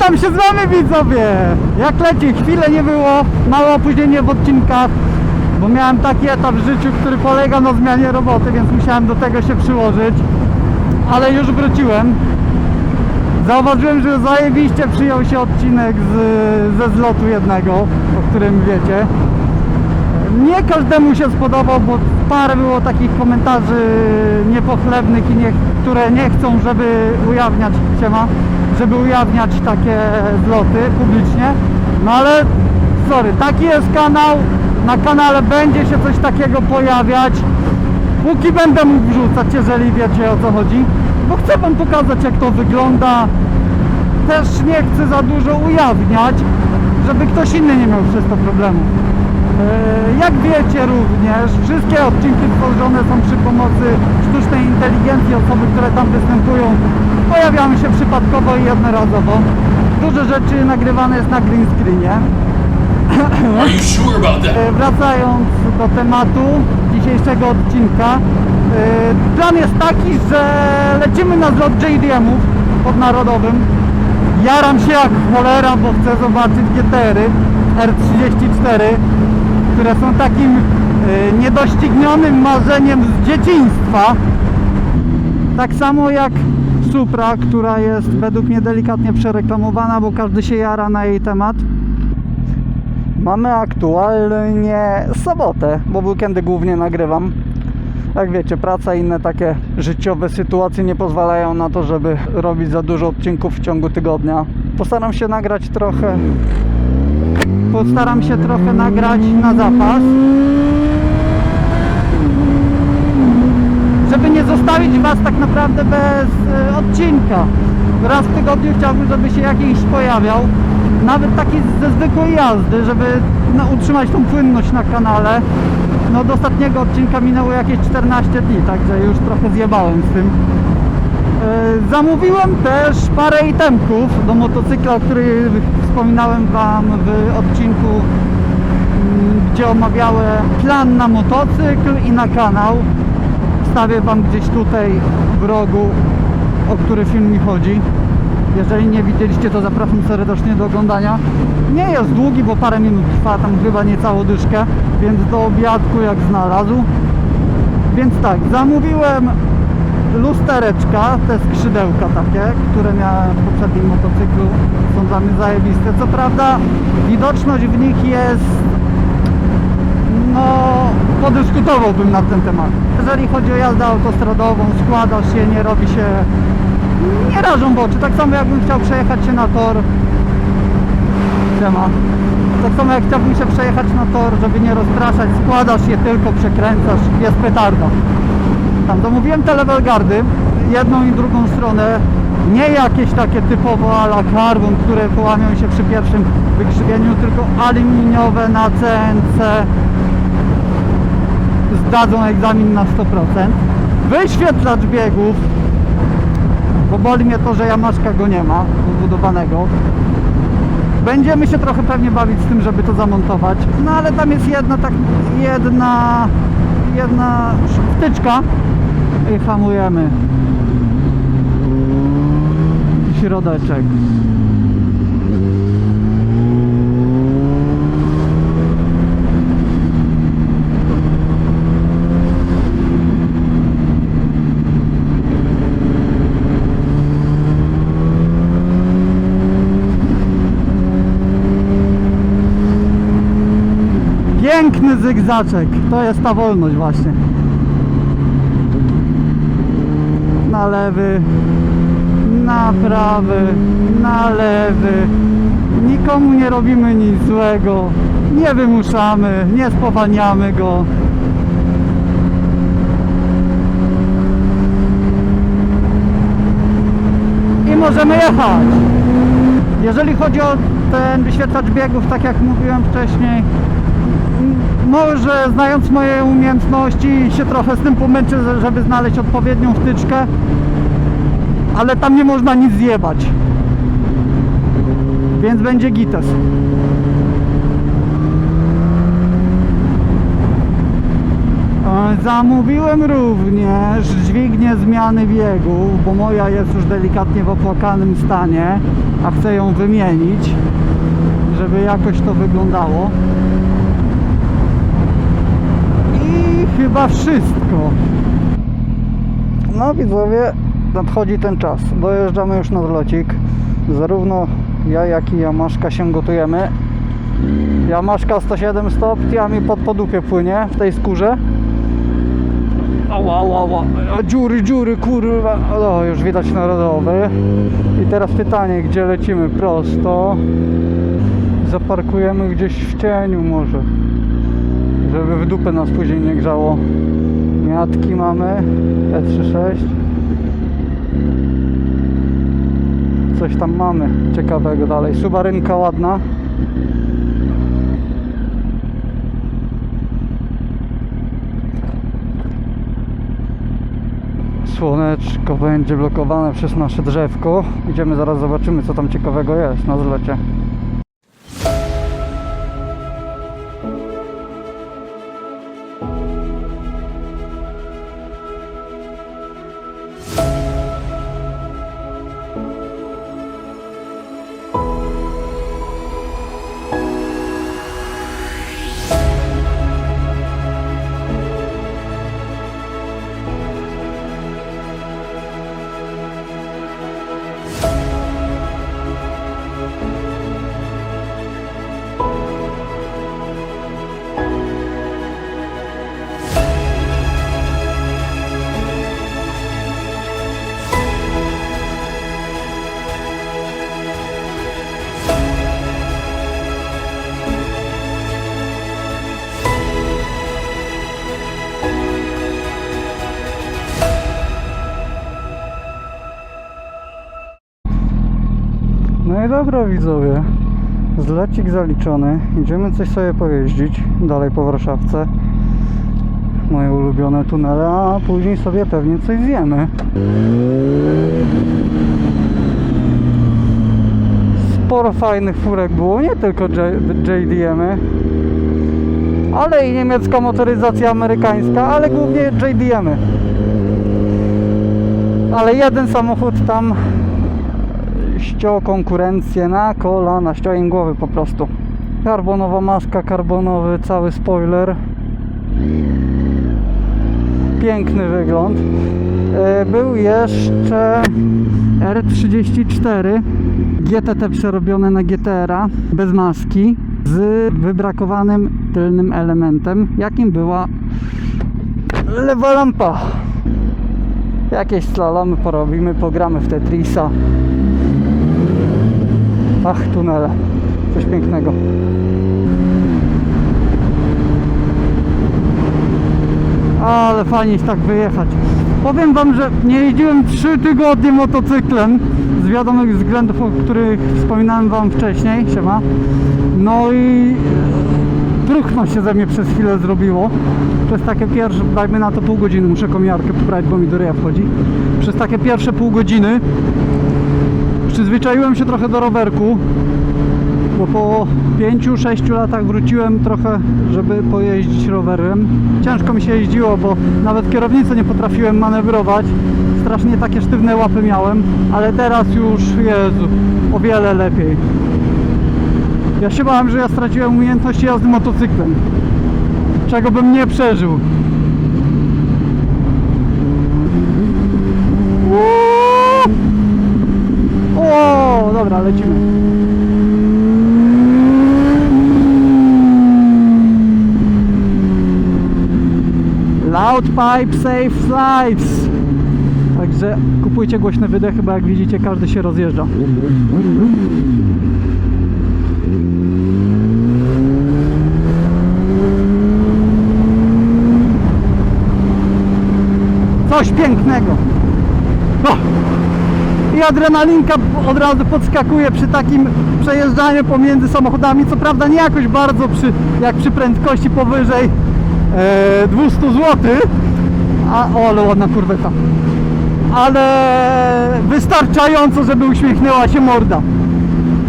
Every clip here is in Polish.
Witam się z wami widzowie! Jak leci? Chwilę nie było, małe opóźnienie w odcinkach, bo miałem taki etap w życiu, który polega na zmianie roboty, więc musiałem do tego się przyłożyć. Ale już wróciłem. Zauważyłem, że zajebiście przyjął się odcinek z, ze zlotu jednego, o którym wiecie. Nie każdemu się spodobał, bo parę było takich komentarzy niepochlebnych i nie, które nie chcą, żeby ujawniać siema, żeby ujawniać takie zloty publicznie. No ale sorry, taki jest kanał. Na kanale będzie się coś takiego pojawiać. Póki będę mógł wrzucać, jeżeli wiecie o co chodzi. Bo chcę wam pokazać jak to wygląda. Też nie chcę za dużo ujawniać, żeby ktoś inny nie miał przez to problemu. E, Jak wiecie również, wszystkie odcinki tworzone są przy pomocy sztucznej inteligencji. Osoby, które tam występują, pojawiają się przypadkowo i jednorazowo. Dużo rzeczy nagrywane jest na green screenie. Sure? E, Wracając do tematu dzisiejszego odcinka, e, plan jest taki, że lecimy na zlot JDM-ów pod Narodowym. Jaram się jak cholera, bo chcę zobaczyć GTR-y R34, które są takim e, niedoścignionym marzeniem z dzieciństwa. Tak samo jak Supra, która jest według mnie delikatnie przereklamowana, bo każdy się jara na jej temat. Mamy aktualnie sobotę, bo weekendy głównie nagrywam. Jak wiecie, praca i inne takie życiowe sytuacje nie pozwalają na to, żeby robić za dużo odcinków w ciągu tygodnia. Postaram się nagrać trochę. Postaram się trochę nagrać na zapas. Żeby nie zostawić Was tak naprawdę bez e, odcinka. Raz w tygodniu chciałbym, żeby się jakiś pojawiał. Nawet taki ze zwykłej jazdy, żeby no, utrzymać tą płynność na kanale. No do ostatniego odcinka minęło jakieś 14 dni, także już trochę zjebałem z tym. E, Zamówiłem też parę itemków do motocykla, o których wspominałem Wam w odcinku, mm, gdzie omawiałem plan na motocykl i na kanał. Wstawię Wam gdzieś tutaj w rogu, o który film mi chodzi. Jeżeli nie widzieliście, to zapraszam serdecznie do oglądania. Nie jest długi, bo parę minut trwa, tam chyba niecałą dyszkę, więc do obiadku jak znalazł. Więc tak, zamówiłem lustereczka, te skrzydełka takie, które miałem w poprzednim motocyklu, są dla mnie zajebiste. Co prawda widoczność w nich jest, no, podyskutowałbym na ten temat. Jeżeli chodzi o jazdę autostradową, składa się, nie robi się, nie rażą w oczy. Tak samo jakbym chciał przejechać się na tor, Siema. Tak samo jak chciałbym się przejechać na tor, żeby nie rozpraszać, składasz je tylko, przekręcasz, jest petarda. Tam zamówiłem te level guardy, jedną i drugą stronę, nie jakieś takie typowo a la carbon, które połamią się przy pierwszym wykrzywieniu, tylko aluminiowe na CNC zdadzą egzamin na 100%. Wyświetlacz biegów, bo boli mnie to, że Yamaszka go nie ma wbudowanego. Będziemy się trochę pewnie bawić z tym, żeby to zamontować. No ale tam jest jedna tak, jedna, jedna wtyczka i. Środeczek. Piękny zygzaczek. To jest ta wolność właśnie. Na lewy, na prawy, na lewy. Nikomu nie robimy nic złego. Nie wymuszamy, nie spowalniamy go. I możemy jechać. Jeżeli chodzi o ten wyświetlacz biegów, tak jak mówiłem wcześniej, może znając moje umiejętności się trochę z tym pomęczę, żeby znaleźć odpowiednią wtyczkę, ale tam nie można nic zjebać. Więc będzie gites. Zamówiłem również dźwignię zmiany biegów, bo moja jest już delikatnie w opłakanym stanie, a chcę ją wymienić, żeby jakoś to wyglądało. I chyba wszystko. No widzowie, nadchodzi ten czas. Dojeżdżamy już na zlocik. Zarówno ja, jak i Jamaszka się gotujemy. Jamaszka 107 stopni, a mi pod podupie płynie w tej skórze. Ała, ała, ała. Dziury, dziury, kurwa. O, już widać narodowy. I teraz pytanie, gdzie lecimy? Prosto. Zaparkujemy gdzieś w cieniu może. Żeby w dupę nas później nie grzało. Miatki mamy. E36. Coś tam mamy ciekawego dalej. Subarynka ładna. Słoneczko będzie blokowane przez nasze drzewko. Idziemy zaraz zobaczymy co tam ciekawego jest na zlecie. Dobra widzowie, zlecik zaliczony, idziemy coś sobie pojeździć dalej po Warszawce. Moje ulubione tunele, a później sobie pewnie coś zjemy. Sporo fajnych furek było, nie tylko JDM-y, ale i niemiecka motoryzacja amerykańska, ale głównie JDM-y. Ale jeden samochód tam ściął konkurencję na kolana, ściął im głowy po prostu. Karbonowa maska, karbonowy cały spoiler. Piękny wygląd. E, Był jeszcze R34 GTT przerobione na GTR-a bez maski z wybrakowanym tylnym elementem, jakim była lewa lampa. Jakieś slalomy porobimy, pogramy w Tetrisa. Ach, tunele. Coś pięknego. Ale fajnie jest tak wyjechać. Powiem wam, że nie jeździłem 3 tygodnie motocyklem z wiadomych względów, o których wspominałem wam wcześniej. Siema. No i truchno się ze mnie przez chwilę zrobiło. Przez takie pierwsze, dajmy na to pół godziny, muszę komiarkę poprawić, bo mi do ryja wchodzi. Przez takie pierwsze pół godziny przyzwyczaiłem się trochę do rowerku, bo po 5-6 latach wróciłem trochę, żeby pojeździć rowerem. Ciężko mi się jeździło, bo nawet kierownicę nie potrafiłem manewrować. Strasznie takie sztywne łapy miałem, ale teraz już, Jezu, o wiele lepiej. Ja się bałem, że ja straciłem umiejętność jazdy motocyklem, czego bym nie przeżył. Uuu! O, dobra, lecimy. Loud pipe saves lives. Także kupujcie głośne wydechy, bo jak widzicie każdy się rozjeżdża. Coś pięknego. O! I adrenalinka od razu podskakuje przy takim przejeżdżaniu pomiędzy samochodami. Co prawda nie jakoś bardzo przy, jak przy prędkości powyżej e, 200 zł. A, o, ale ładna kurweta. Ale wystarczająco, żeby uśmiechnęła się morda.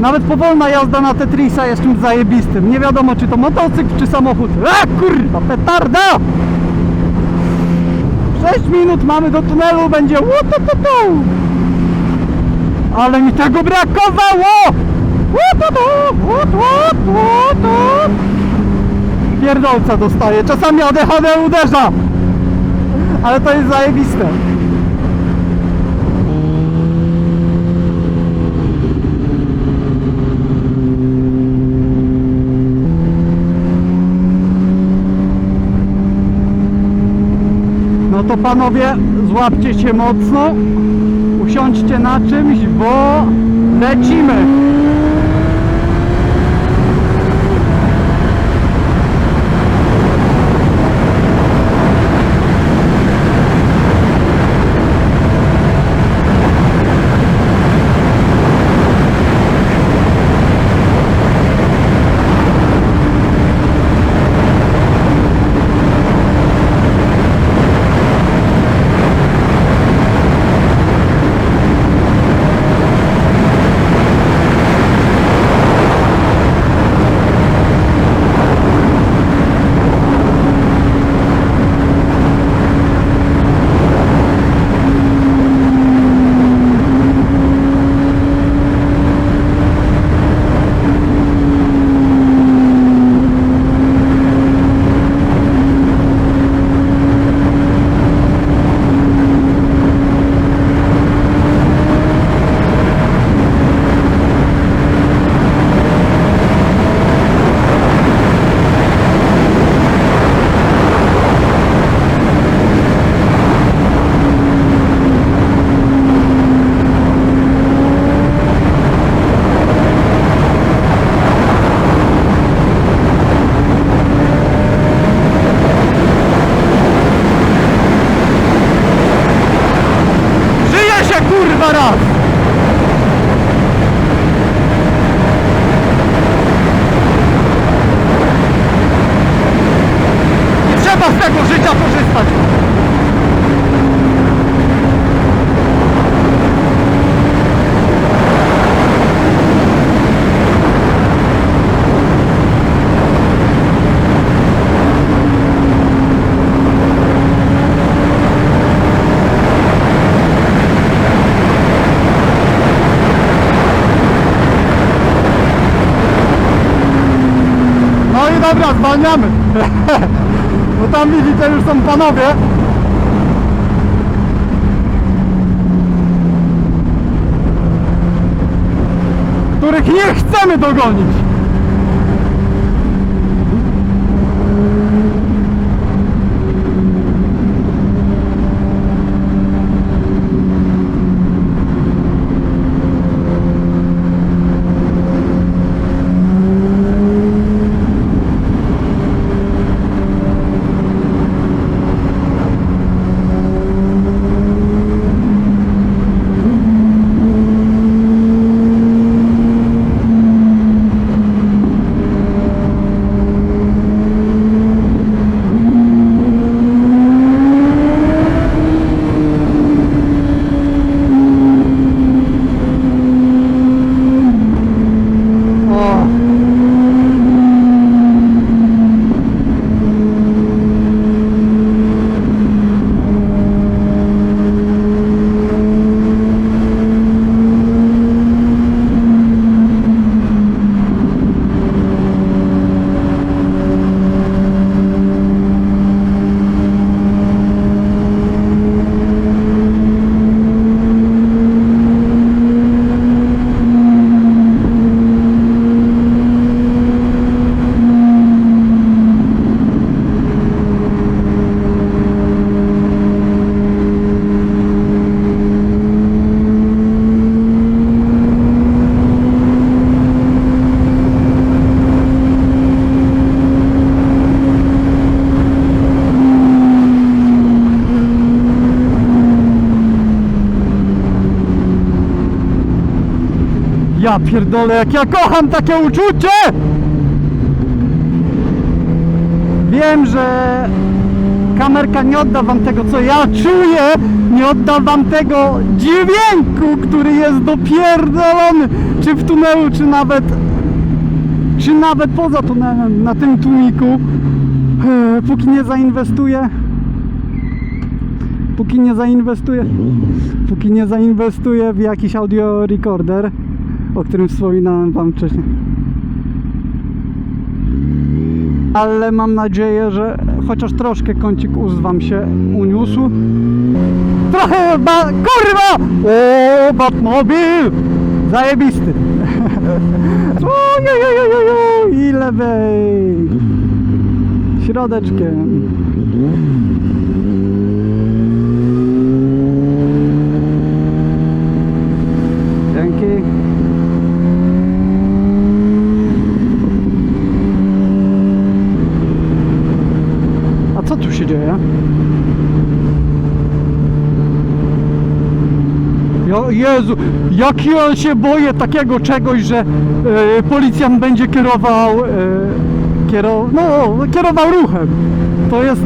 Nawet powolna jazda na Tetrisa jest czymś zajebistym. Nie wiadomo, czy to motocykl, czy samochód. A kurwa, petarda! 6 minut mamy do tunelu, będzie łutututu. Ale mi tego brakowało! Pierdolca dostaję, czasami ADHD uderza. Ale to jest zajebiste. No to panowie, złapcie się mocno, usiądźcie na czymś, bo lecimy. Się kurwa raz! I trzeba z tego życia korzystać. No i dobra, zwalniamy. Bo tam widzicie już są panowie. Których nie chcemy dogonić. O. Ja pierdolę, jak ja kocham takie uczucie! Wiem, że kamerka nie odda wam tego, co ja czuję, nie odda wam tego dźwięku, który jest dopierdolony, czy w tunelu, czy nawet czy nawet poza tunelem, na tym tłumiku, e, póki nie zainwestuję. Póki nie zainwestuję, póki nie zainwestuję w jakiś audio recorder, o którym wspominałem wam wcześniej. Ale mam nadzieję, że chociaż troszkę kącik ust wam się uniósł. Trochę ba... Kurwa! O, Batmobil! Zajebisty! Ojejejejeje! I lewej! Środeczkiem. Dzięki. A co tu dzieje? Jo, Jezu, jak ja się boję takiego czegoś, że e, policjant będzie kierował, e, kiero, no, kierował ruchem. To jest,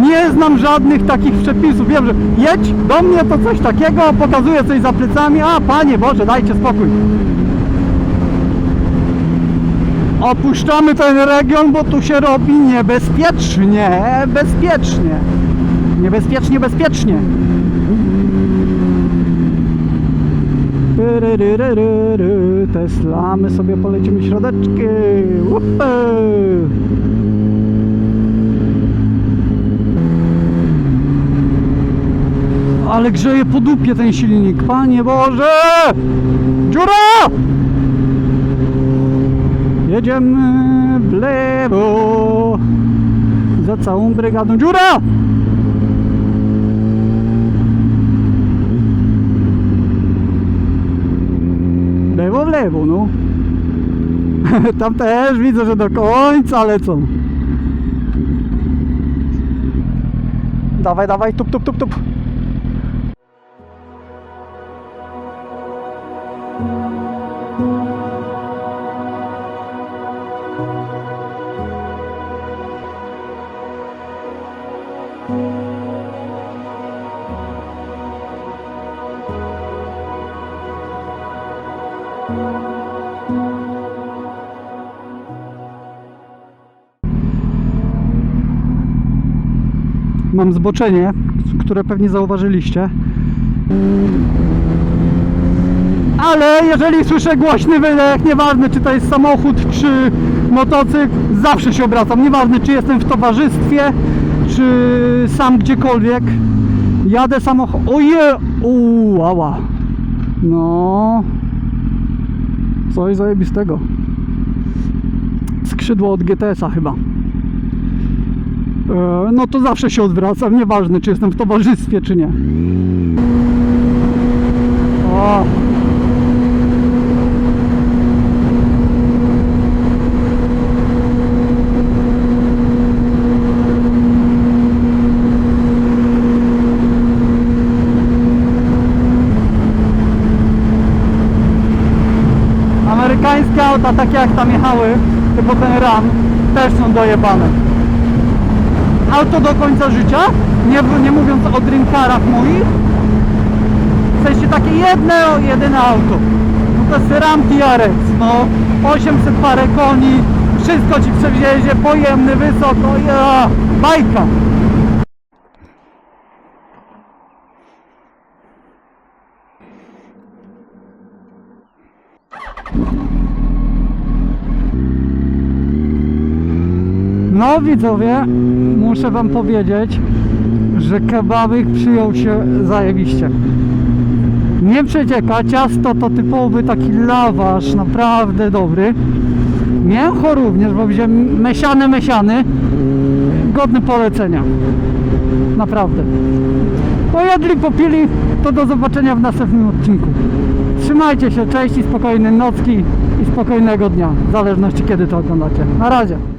nie znam żadnych takich przepisów. Wiem, że jedź do mnie to coś takiego, pokazuję coś za plecami, a panie Boże, dajcie spokój. Opuszczamy ten region, bo tu się robi niebezpiecznie, bezpiecznie. Niebezpiecznie, bezpiecznie. Tyryryryryry, Tesla, my sobie polecimy środeczki. Ale grzeje po dupie ten silnik, Panie Boże! Dziura! Jedziemy w lewo za całą brygadą. Dziura! Lewo w lewo, no. Tam też widzę, że do końca lecą. Dawaj, dawaj, tup, tup, tup, tup. Mam zboczenie, które pewnie zauważyliście. Ale jeżeli słyszę głośny wydech, nieważne czy to jest samochód czy motocykl, zawsze się obracam. Nieważne czy jestem w towarzystwie, czy sam gdziekolwiek. Jadę samochód. Oje! Uuu, ała. No. Coś zajebistego. Skrzydło od GTS-a chyba. E, no to zawsze się odwracam, nieważne czy jestem w towarzystwie czy nie. O. Amerykańskie auta, takie jak tam jechały, typu ten Ram, też są dojebane auto do końca życia, nie, nie mówiąc o drinkarach moich, w sensie takie jedno, jedyne auto. No to jest Ram TRX, no 800 parę koni, wszystko ci przewiezie, pojemny, wysoko, ja, bajka. No widzowie, muszę wam powiedzieć, że kebabik przyjął się zajebiście. Nie przecieka, ciasto to typowy taki lawasz, naprawdę dobry. Mięcho również, bo wziąłem mesiany, mesiany. Godny polecenia. Naprawdę. Pojedli, popili, to do zobaczenia w następnym odcinku. Trzymajcie się, cześć i spokojnej nocki i spokojnego dnia, w zależności kiedy to oglądacie. Na razie.